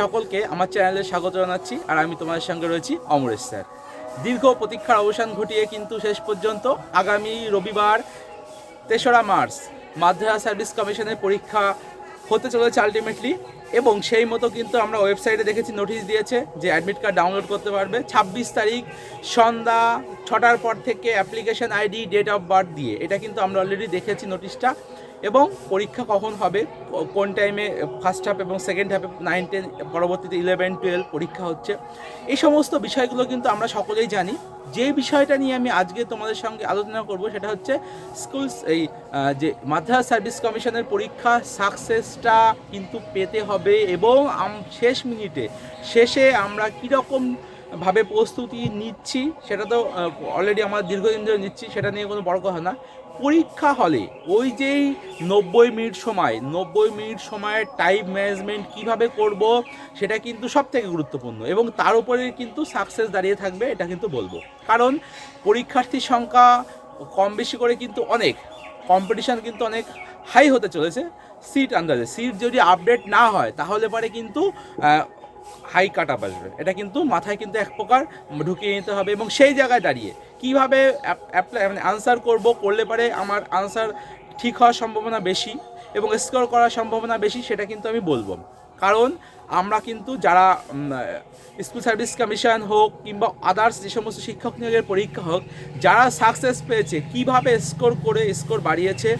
সকলকে আমার চ্যানেলে স্বাগত জানাচ্ছি আর আমি তোমাদের সঙ্গে রয়েছি অমরেশ স্যার। দীর্ঘ প্রতীক্ষার অবসান ঘটিয়ে কিন্তু শেষ পর্যন্ত আগামী রবিবার তেসরা মার্চ মাদ্রাসা সার্ভিস কমিশনের পরীক্ষা হতে চলেছে আলটিমেটলি এবং সেই মতো কিন্তু আমরা ওয়েবসাইটে দেখেছি নোটিশ দিয়েছে যে অ্যাডমিট কার্ড ডাউনলোড করতে পারবে। ছাব্বিশ তারিখ সন্ধ্যা ছটার পর থেকে application ID date of birth দিয়ে। এটা কিন্তু আমরা অলরেডি দেখেছি নোটিশটা এবং পরীক্ষা কখন হবে, কোন টাইমে ফার্স্ট হাফ এবং সেকেন্ড হাফে নাইন টেন পরবর্তীতে ইলেভেন টুয়েলভ পরীক্ষা হচ্ছে। এই সমস্ত বিষয়গুলো কিন্তু আমরা সকলেই জানি। যে বিষয়টা নিয়ে আমি আজকে তোমাদের সঙ্গে আলোচনা করব সেটা হচ্ছে স্কুল এই যে মাদ্রাস সার্ভিস কমিশনের পরীক্ষা সাকসেসটা কিন্তু পেতে হবে এবং শেষ মিনিটে শেষে আমরা কীরকম ভাবে প্রস্তুতি নিচ্ছি সেটা তো অলরেডি আমরা দীর্ঘদিন ধরে নিচ্ছি, সেটা নিয়ে কোনো বড় কথা না। পরীক্ষা হলে ওই যেই নব্বই মিনিট সময়, নব্বই মিনিট সময়ের টাইম ম্যানেজমেন্ট কীভাবে করব, সেটা কিন্তু সব থেকে গুরুত্বপূর্ণ। এবং তার উপরে কিন্তু সাকসেস দাঁড়িয়ে থাকবে, এটা কিন্তু বলব। কারণ পরীক্ষার্থীর সংখ্যা কম বেশি করে কিন্তু অনেক কম্পিটিশন কিন্তু অনেক হাই হতে চলেছে সিট আন্দাজে সিট যদি আপডেট না হয়, তাহলে পরে কিন্তু হাই কাট আপ আসবে এটা কিন্তু মাথায় কিন্তু এক প্রকার ঢুকিয়ে নিতে হবে এবং সেই জায়গায় দাঁড়িয়ে। কীভাবে অ্যাপ্লাই মানে আনসার করব, করলে পারে আমার আনসার ঠিক হওয়ার সম্ভাবনা বেশি এবং স্কোর করার সম্ভাবনা বেশি, সেটা কিন্তু আমি বলব। কারণ আমরা কিন্তু যারা স্কুল সার্ভিস কমিশন হোক কিংবা আদার্স যে সমস্ত শিক্ষক নিয়োগের পরীক্ষা হোক, যারা সাকসেস পেয়েছে, কীভাবে স্কোর করে স্কোর বাড়িয়েছে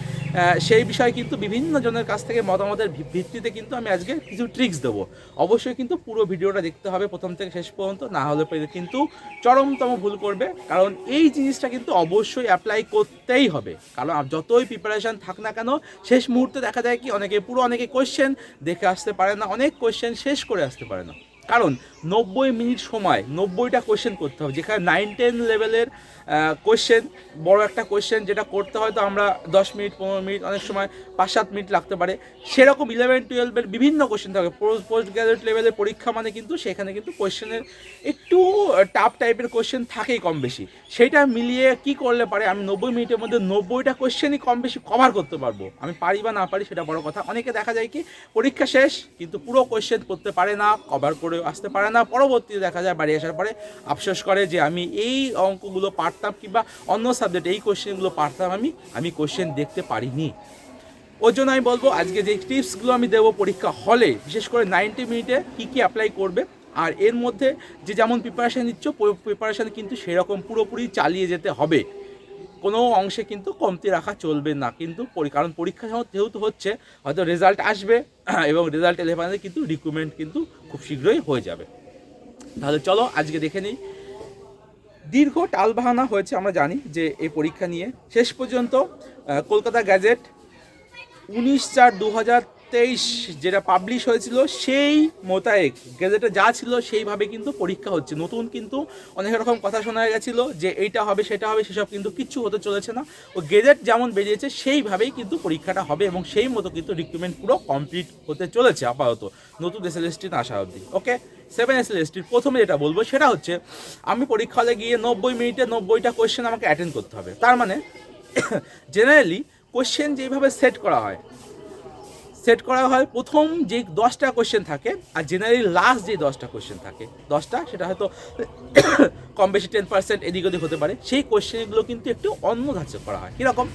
সেই বিষয়ে কিন্তু বিভিন্ন জনের কাছ থেকে মতামতের ভিত্তিতে কিন্তু আমি আজকে কিছু ট্রিক্স দেবো। অবশ্যই কিন্তু পুরো ভিডিওটা দেখতে হবে প্রথম থেকে শেষ পর্যন্ত, না হলে পরে কিন্তু চরমতম ভুল করবে, কারণ এই জিনিসটা কিন্তু অবশ্যই অ্যাপ্লাই করতেই হবে। কারণ যতই প্রিপারেশন থাক না কেন, শেষ মুহূর্তে দেখা যায় কি অনেকে, পুরো অনেকে কোয়েশ্চেন দেখে আসতে পারে না, অনেক কোয়েশ্চেন শেষ করে আসতে পারে না। কারণ নব্বই মিনিট সময়, নব্বইটা কোয়েশ্চেন করতে হবে। যেখানে নাইন টেন লেভেলের কোয়েশ্চেন বড় একটা কোয়েশ্চেন যেটা করতে হয়তো আমরা দশ মিনিট, পনেরো মিনিট, অনেক সময় পাঁচ, সাত মিনিট লাগতে পারে। সেরকম ইলেভেন টুয়েলভের বিভিন্ন কোয়েশ্চেন থাকে। পোস্ট গ্রাজুয়েট লেভেলের পরীক্ষা মানে কিন্তু সেখানে কিন্তু কোয়েশ্চেনের একটু টাফ টাইপের কোয়েশ্চেন থাকেই কম বেশি। সেটা মিলিয়ে কি করলে পারে? আমি নব্বই মিনিটের মধ্যে নব্বইটা কোয়েশ্চেনই কম বেশি কভার করতে পারব। আমি পারি বা না পারি সেটা বড় কথা। অনেকে দেখা যায় কি, পরীক্ষা শেষ, কিন্তু পুরো কোয়েশ্চেন করতে পারে না কভার করে আসতে পারে না। পরবর্তীতে দেখা যায় বাড়ি আসার পরে আফসোস করে যে আমি এই অঙ্কগুলো পারতাম কিংবা অন্য সাবজেক্ট এই কোয়েশ্চেনগুলো পারতাম আমি আমি কোয়েশ্চেন দেখতে পারিনি। ওর জন্য আমি বলব আজকে যে টিপসগুলো আমি দেবো পরীক্ষা হলে বিশেষ করে নাইনটি মিনিটে কী কী অ্যাপ্লাই করবে, আর এর মধ্যে যে যেমন প্রিপারেশান নিচ্ছ প্রিপারেশান কিন্তু সেরকম পুরোপুরি চালিয়ে যেতে হবে। কোনো অংশে কিন্তু কমতি রাখা চলবে না। কিন্তু কারণ পরীক্ষা যেহেতু- হচ্ছে, হয়তো রেজাল্ট আসবে, এবং রেজাল্ট এলে কিন্তু রিক্রুটমেন্ট কিন্তু খুব শীঘ্রই হয়ে যাবে। তাহলে চলো আজকে দেখে নিই। দীর্ঘ টালবাহানা হয়েছে, আমরা জানি যে এই পরীক্ষা নিয়ে। শেষ পর্যন্ত কলকাতা গ্যাজেট উনিশ চার দু হাজার তেইশ যেটা পাবলিশ হয়েছিল, সেই মোতায়েক গেজেটে যা ছিল সেইভাবে কিন্তু পরীক্ষা হচ্ছে। নতুন কিন্তু অনেক রকম কথা শোনা গেছিল যে এইটা হবে, সেটা হবে, সেসব কিন্তু কিচ্ছু হতে চলেছে না। ও গেজেট যেমন বেরিয়েছে, সেইভাবেই কিন্তু পরীক্ষাটা হবে এবং সেই মতো কিন্তু রিক্রুটমেন্ট পুরো কমপ্লিট হতে চলেছে আপাতত। নতুন এস এল এসটি আসা অবধি ওকে সেভেন এস এল এসটির প্রথমে যেটা বলব সেটা হচ্ছে, আমি পরীক্ষা হলে গিয়ে নব্বই মিনিটে নব্বইটা কোয়েশ্চেন আমাকে অ্যাটেন্ড করতে হবে। তার মানে জেনারেলি কোয়েশ্চেন যেভাবে সেট করা হয় সেট করা হয় প্রথম যে দশটা কোয়েশ্চেন থাকে আর জেনারেলি লাস্ট যে দশটা কোয়েশ্চেন থাকে। দশটা, সেটা হয়তো কম বেশি টেন পার্সেন্ট এদিক ওদিক হতে পারে। সেই কোয়েশ্চেনগুলো কিন্তু একটু অন্য ধাঁচে করা হয়। কীরকম?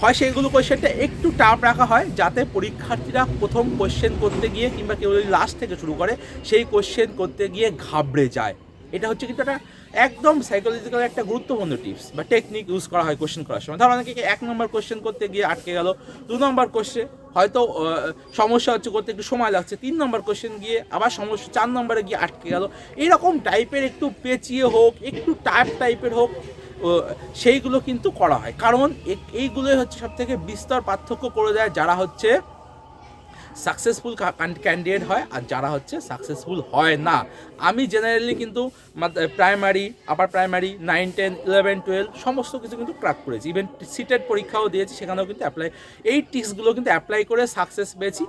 হয় সেইগুলো কোয়েশ্চেনটা একটু টাফ রাখা হয় যাতে পরীক্ষার্থীরা প্রথম কোয়েশ্চেন করতে গিয়ে কিংবা কেউ যদি লাস্ট থেকে শুরু করে, সেই কোয়েশ্চেন করতে গিয়ে ঘাবড়ে যায়। এটা হচ্ছে কিন্তু একটা একদম সাইকোলজিক্যাল একটা গুরুত্বপূর্ণ টিপস বা টেকনিক ইউজ করা হয় কোশ্চেন করার সময়। ধর অনেকে এক নম্বর কোশ্চেন করতে গিয়ে আটকে গেল, দু নম্বর কোশ্চেন হয়তো সমস্যা হচ্ছে করতে একটু সময় লাগছে, তিন নম্বর কোশ্চেন গিয়ে আবার সমস্যা, চার নম্বরে গিয়ে আটকে গেল। এইরকম টাইপের একটু পেঁচিয়ে হোক, একটু টাইপ টাইপের হোক সেইগুলো কিন্তু করা হয়। কারণ এইগুলোই হচ্ছে সব থেকে বিস্তর পার্থক্য করে দেয় যারা হচ্ছে সাকসেসফুল ক্যান্ডিডেট হয় আর যারা হচ্ছে সাকসেসফুল হয় না। আমি জেনারেলি কিন্তু primary upper primary nine ten eleven twelve সমস্ত কিছু কিন্তু ক্র্যাক করেছি। ইভেন সিটেড পরীক্ষাও দিয়েছি, সেখানেও কিন্তু অ্যাপ্লাই এই টিক্সগুলো কিন্তু অ্যাপ্লাই করে সাকসেস পেয়েছি।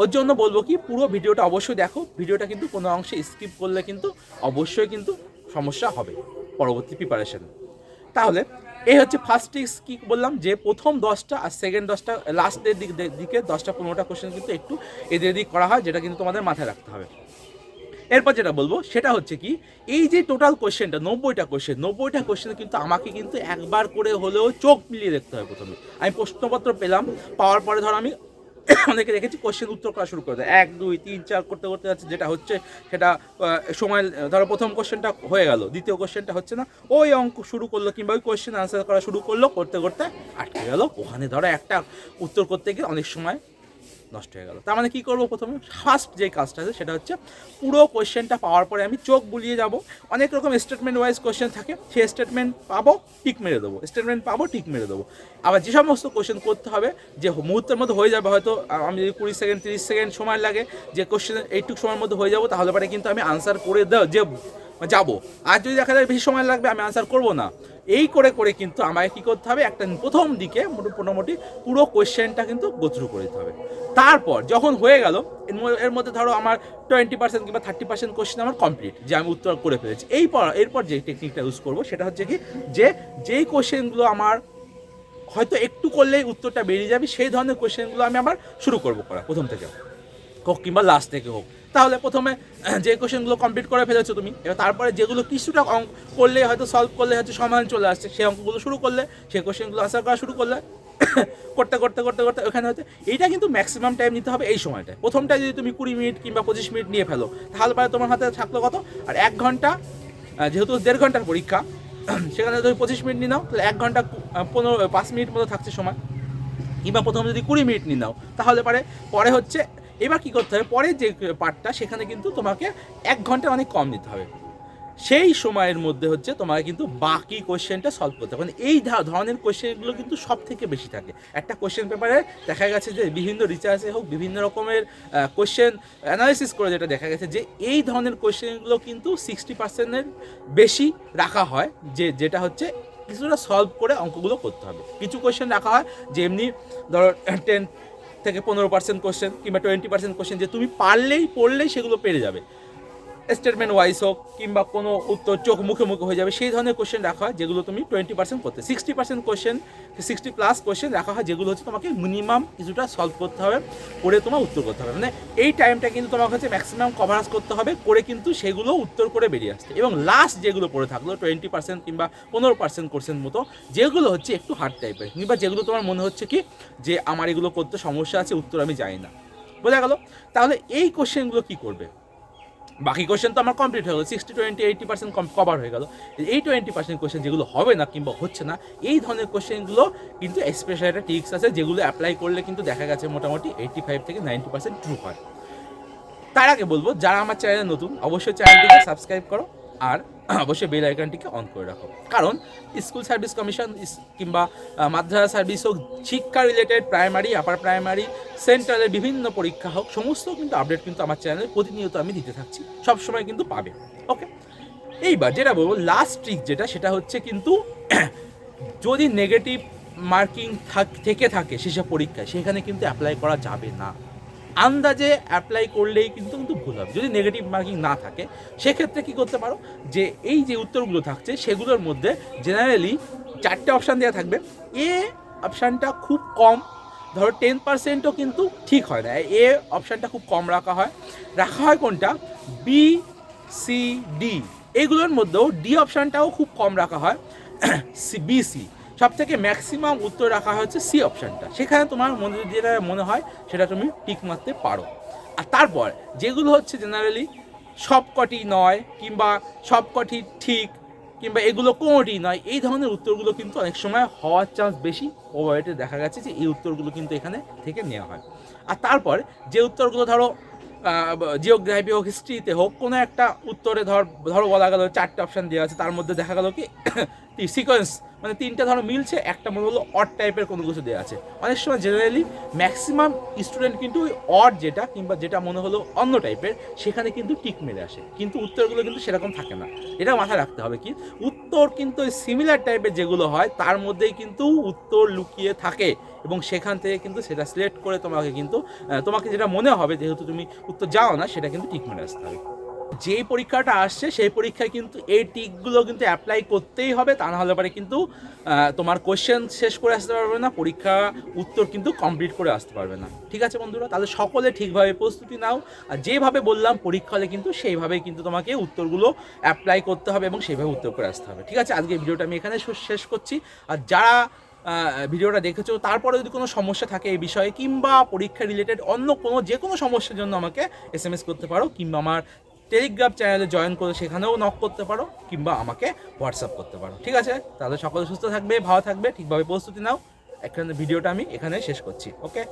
ওর জন্য বলব কি, পুরো ভিডিওটা অবশ্যই দেখো। ভিডিওটা কিন্তু কোনো অংশে স্কিপ করলে কিন্তু অবশ্যই কিন্তু সমস্যা হবে। পরবর্তী প্রিপারেশন তাহলে এই হচ্ছে ফার্স্ট টিক্স কি বললাম যে প্রথম দশটা আর সেকেন্ড দশটা লাস্টের দিক দিকে দশটা পনেরোটা কোশ্চেন কিন্তু একটু এদের এদিক করা হয়, যেটা কিন্তু তোমাদের মাথায় রাখতে হবে। এরপর যেটা বলব, সেটা হচ্ছে কি, এই যে টোটাল কোয়েশ্চেনটা নব্বইটা কোশ্চেন নব্বইটা কোশ্চেন কিন্তু আমাকে কিন্তু একবার করে হলেও চোখ মিলিয়ে দেখতে হয় প্রথমে। আমি প্রশ্নপত্র পেলাম, পাওয়ার পরে ধর আমি অনেকে দেখেছি কোশ্চেন উত্তর করা শুরু করে দেয়। এক, দুই, তিন, চার করতে করতে যাচ্ছে, যেটা হচ্ছে সেটা সময়, ধরো প্রথম কোশ্চেনটা হয়ে গেল, দ্বিতীয় কোশ্চেনটা হচ্ছে না, ওই অঙ্ক শুরু করল কিংবা ওই কোশ্চেন আনসার করা শুরু করল, করতে করতে আটকে গেল। ওখানে ধরো একটা উত্তর করতে গিয়ে অনেক সময় নষ্ট হয়ে গেল। তার মানে কী করব প্রথমে? ফার্স্ট যে কাজটা আছে সেটা হচ্ছে পুরো কোশ্চেনটা পাওয়ার পরে আমি চোখ বুলিয়ে যাব। অনেক রকম স্টেটমেন্ট ওয়াইজ কোশ্চেন থাকে। সেই স্টেটমেন্ট পাবো টিক মেরে দেবো। স্টেটমেন্ট পাবো টিক মেরে দেবো। আবার যে সমস্ত কোশ্চেন করতে হবে, যে মুহূর্তের মধ্যে হয়ে যাবে, হয়তো আমি যদি কুড়ি সেকেন্ড তিরিশ সেকেন্ড সময় লাগে, যে কোশ্চেন এইটুকু সময়ের মধ্যে হয়ে যাব, তাহলে পরে কিন্তু আমি আনসার করে যে যাব। আর যদি দেখা যায় বেশি সময় লাগবে, আমি আনসার করব না। এই করে করে কিন্তু আমাকে কী করতে হবে? একটা প্রথম দিকে মোটামুটি পুরো কোশ্চেনটা কিন্তু গোথ্রু করে দিতে হবে। তারপর যখন হয়ে গেল, এর মধ্যে- ধরো আমার টোয়েন্টি পার্সেন্ট কিংবা থার্টি পার্সেন্ট কোশ্চেন আমার কমপ্লিট যে আমি উত্তর করে ফেলেছি। এই পর এরপর যে টেকনিকটা ইউজ করব, সেটা হচ্ছে কি, যে যেই কোশ্চেনগুলো আমার হয়তো একটু করলেই উত্তরটা বেরিয়ে যাবে, সেই ধরনের কোশ্চেনগুলো আমি আবার শুরু করব করা, প্রথম থেকে। হোক কিংবা লাস্ট থেকে হোক। তাহলে প্রথমে যে কোশ্চেনগুলো কমপ্লিট করে ফেলেছো তুমি, এবার তারপরে যেগুলো কিছুটা অঙ্ক করলে হয়তো সলভ করলে হয়তো সমাধান চলে আসছে, সেই অঙ্কগুলো শুরু করলে, সেই কোশ্চেনগুলো আনসার করা শুরু করলে, করতে করতে করতে করতে ওখানে হচ্ছে এইটা কিন্তু ম্যাক্সিমাম টাইম নিতে হবে এই সময়টায়। প্রথমটা যদি তুমি কুড়ি মিনিট কিংবা পঁচিশ মিনিট নিয়ে ফেলো, তাহলে পরে তোমার হাতে থাকল কত? আর এক ঘণ্টা যেহেতু দেড় ঘণ্টার পরীক্ষা, সেখানে তুমি পঁচিশ মিনিট নিয়ে নাও, তাহলে এক ঘণ্টা পনেরো, পাঁচ মিনিট মতো থাকছে সময়। কিংবা প্রথমে যদি কুড়ি মিনিট নিয়ে নাও, তাহলে পরে পরে হচ্ছে এবার কি করতে হবে? পরে যে পার্টটা সেখানে কিন্তু তোমাকে এক ঘণ্টা অনেক কম দিতে হবে। সেই সময়ের মধ্যে হচ্ছে তোমাকে কিন্তু বাকি কোয়েশ্চেনটা সলভ করতে হবে। মানে এই ধরনের কোশ্চেনগুলো কিন্তু সব থেকে বেশি থাকে। একটা কোশ্চেন পেপারে দেখা গেছে যে বিভিন্ন রিসার্চে হোক, বিভিন্ন রকমের কোশ্চেন অ্যানালিসিস করে যেটা দেখা গেছে যে এই ধরনের কোশ্চেনগুলো কিন্তু সিক্সটি পার্সেন্টের বেশি রাখা হয়, যে, যেটা হচ্ছে কিছুটা সলভ করে অঙ্কগুলো করতে হবে। কিছু কোশ্চেন রাখা হয় যে এমনি ধরো টেন থেকে পনেরো পার্সেন্ট কোশ্চেন কিংবা টোয়েন্টি পার্সেন্ট কোশ্চেন যে তুমি পারলেই, পড়লেই সেগুলো পেরে যাবে। স্টেটমেন্ট ওয়াইজ হোক কিংবা কোনো উত্তর চোখ মুখে মুখে হয়ে যাবে, সেই ধরনের কোশ্চেন রাখা হয়, যেগুলো তুমি টোয়েন্টি পার্সেন্ট করতে। Sixty percent question sixty plus question রাখা হয়, যেগুলো হচ্ছে তোমাকে মিনিমাম কিছুটা সলভ করতে হবে, করে তোমার উত্তর করতে হবে। মানে এই টাইমটা কিন্তু তোমাকে হচ্ছে ম্যাক্সিমাম কভারেজ করতে হবে, করে কিন্তু সেগুলো উত্তর করে বেরিয়ে আসতে। এবং লাস্ট যেগুলো পড়ে থাকল টোয়েন্টি পার্সেন্ট কিংবা পনেরো পার্সেন্ট কোশ্চেন মতো, যেগুলো হচ্ছে একটু হার্ড টাইপের কিংবা যেগুলো তোমার মনে হচ্ছে কি, যে আমার এগুলো করতে সমস্যা আছে, উত্তর আমি জানি না। বোঝা গেল? তাহলে এই কোশ্চেনগুলো কি করবে? বাকি কোয়েশ্চেন তো আমার কমপ্লিট হয়ে গেলো। Sixty twenty eighty percent cover হয়ে গেল। এই টোয়েন্টি পার্সেন্ট কোয়েশ্চেন যেগুলো হবে না কিংবা হচ্ছে না, এই ধরনের কোয়েশ্চেনগুলো কিন্তু স্পেশাল একটা টিক্স আছে, যেগুলো অ্যাপ্লাই করলে কিন্তু দেখা গেছে মোটামুটি এইটি ফাইভ থেকে নাইনটি পার্সেন্ট ট্রু হয়। তার আগে বলব, যারা আমার চ্যানেলে নতুন, অবশ্যই চ্যানেলটিকে সাবস্ক্রাইব করো। আর অবশ্যই বেল আইকনটিকে অন করে রাখো। কারণ স্কুল সার্ভিস কমিশন কিংবা মাদ্রাসা সার্ভিস হোক, শিক্ষা রিলেটেড প্রাইমারি, আপার প্রাইমারি, সেন্ট্রালের বিভিন্ন পরীক্ষা হোক, সমস্ত কিন্তু আপডেট কিন্তু আমার চ্যানেলে প্রতিনিয়ত আমি দিতে থাকছি। সবসময় কিন্তু পাবে। ওকে এইবার যেটা বলব লাস্ট ট্রিক যেটা, সেটা হচ্ছে কিন্তু যদি নেগেটিভ মার্কিং থাক, থেকে থাকে সেসব পরীক্ষায়, সেখানে কিন্তু অ্যাপ্লাই করা যাবে না। আন্দাজে অ্যাপ্লাই করলেই কিন্তু কিন্তু ভুল হবে। যদি নেগেটিভ মার্কিং না থাকে, সেক্ষেত্রে কি করতে পারো? যে এই যে উত্তরগুলো থাকছে, সেগুলোর মধ্যে জেনারেলি চারটে অপশান দেওয়া থাকবে। এ অপশানটা খুব কম, ধরো টেন পার্সেন্টও কিন্তু ঠিক হয় না। এ অপশানটা খুব কম রাখা হয়। রাখা হয় কোনটা? বি সি ডি এইগুলোর মধ্যেও ডি অপশানটাও খুব কম রাখা হয়। সি বিসি সব থেকে ম্যাক্সিমাম উত্তর রাখা হয়েছে সি অপশানটা সেখানে তোমার মনে যেটা মনে হয়, সেটা তুমি টিক মারতে পারো। আর তারপর, যেগুলো হচ্ছে জেনারেলি সবকটি নয়, কিংবা সবকটি ঠিক, কিংবা এগুলো কোনোটি নয়, এই ধরনের উত্তরগুলো কিন্তু অনেক সময় হওয়ার চান্স বেশি। ওভাররেটে দেখা গেছে যে এই উত্তরগুলো কিন্তু এখানে থেকে নেওয়া হয়। আর তারপর, যে উত্তরগুলো ধরো জিওগ্রাফি হোক হিস্ট্রিতে হোক, কোনো একটা উত্তরে ধর ধরো বলা গেল চারটে অপশান দেওয়া আছে, তার মধ্যে দেখা গেল কি সিকোয়েন্স মানে তিনটা ধরো মিলছে, একটা মনে হলো অড টাইপের কোনো কিছু দেওয়া আছে। অনেক সময় জেনারেলি ম্যাক্সিমাম স্টুডেন্ট কিন্তু ওই অড যেটা কিংবা যেটা মনে হলো অন্য টাইপের সেখানে কিন্তু টিক মেরে আসে। কিন্তু উত্তরগুলো কিন্তু সেরকম থাকে না। এটা মাথায় রাখতে হবে কি, উত্তর কিন্তু ওই সিমিলার টাইপের যেগুলো হয়, তার মধ্যেই কিন্তু উত্তর লুকিয়ে থাকে। এবং সেখান থেকে কিন্তু সেটা সিলেক্ট করে তোমাকে কিন্তু তোমাকে যেটা মনে হবে, যেহেতু তুমি উত্তর যাও না, সেটা কিন্তু ঠিক মেরে আসতে হবে। যেই পরীক্ষাটা আসছে, সেই পরীক্ষায় কিন্তু এই টিকগুলো কিন্তু অ্যাপ্লাই করতেই হবে। তা না হলে পরে কিন্তু তোমার কোশ্চেন শেষ করে আসতে পারবে না, পরীক্ষা উত্তর কিন্তু কমপ্লিট করে আসতে পারবে না। ঠিক আছে বন্ধুরা? তাহলে সকলে ঠিকভাবে প্রস্তুতি নাও। আর যেভাবে বললাম, পরীক্ষা হলে কিন্তু সেইভাবেই কিন্তু তোমাকে উত্তরগুলো অ্যাপ্লাই করতে হবে এবং সেইভাবে উত্তর করে আসতে হবে। ঠিক আছে? আজকে ভিডিওটা আমি এখানে শেষ- শেষ করছি। আর যারা ভিডিওটা দেখেছ তারপরে যদি কোনো সমস্যা থাকে এই বিষয়ে, কিংবা পরীক্ষা রিলেটেড অন্য কোনো যে কোনো সমস্যার জন্য আমাকে এস এম এস করতে পারো, কিংবা আমার টেলিগ্রাম চ্যানেলে জয়েন করে সেখানেও নক করতে পারো, কিংবা আমাকে হোয়াটসঅ্যাপ করতে পারো। ঠিক আছে? তাহলে সকলে সুস্থ থাকবে, ভালো থাকবে, ঠিকভাবে প্রস্তুতি নাও। এখানে ভিডিওটা আমি এখানে শেষ করছি ওকে